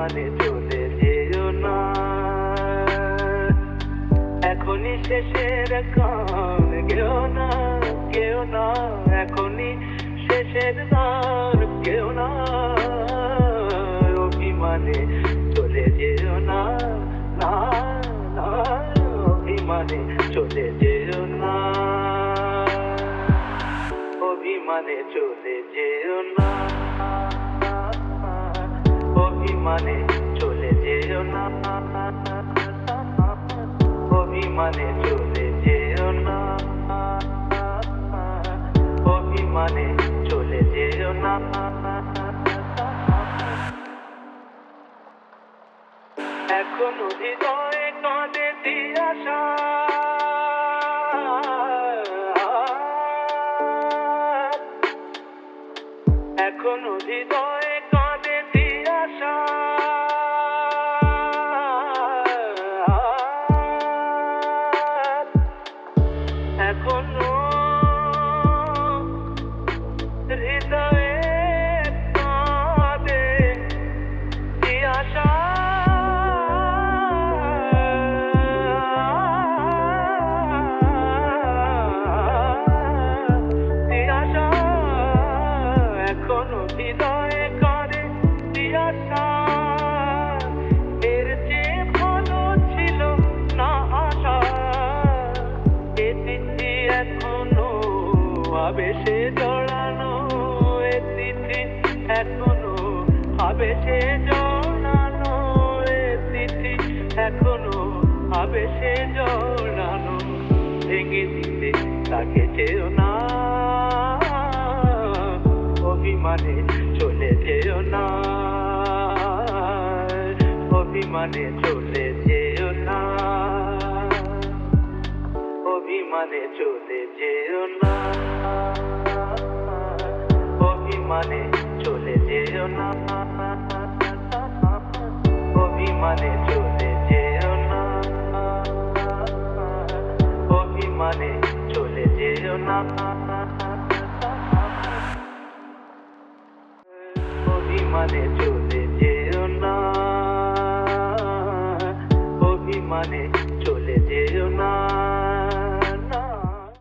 অভিমানে চলে যেও না। এখনই শেষের গান, কেউ না কেউ না, এখনই শেষের গান, কেউ না। অভিমানে চলে যেও না না না, অভিমানে চলে যেও না। অভিমানে চলে যেও না। অভিমানে চলে যেও না। অভিমানে চলে যেও না। অভিমানে চলে যেও না। এখনও এখনও আবেশে জড়ানো এ তিথি এখনও আবেশে জড়ানো এ তিথি এখনও আবেশে জড়ানো। ভেঙে দিতে তাকে যেও না, অভিমানে চলে যেও না, অভিমানে চলে যেও অভিমানে চলে যেও না। অভিমানে চলে যেও না। অভিমানে চলে যেও না। অভিমানে চলে যেও না। অভিমানে চলে যেও না। অভিমানে চলে যেও না।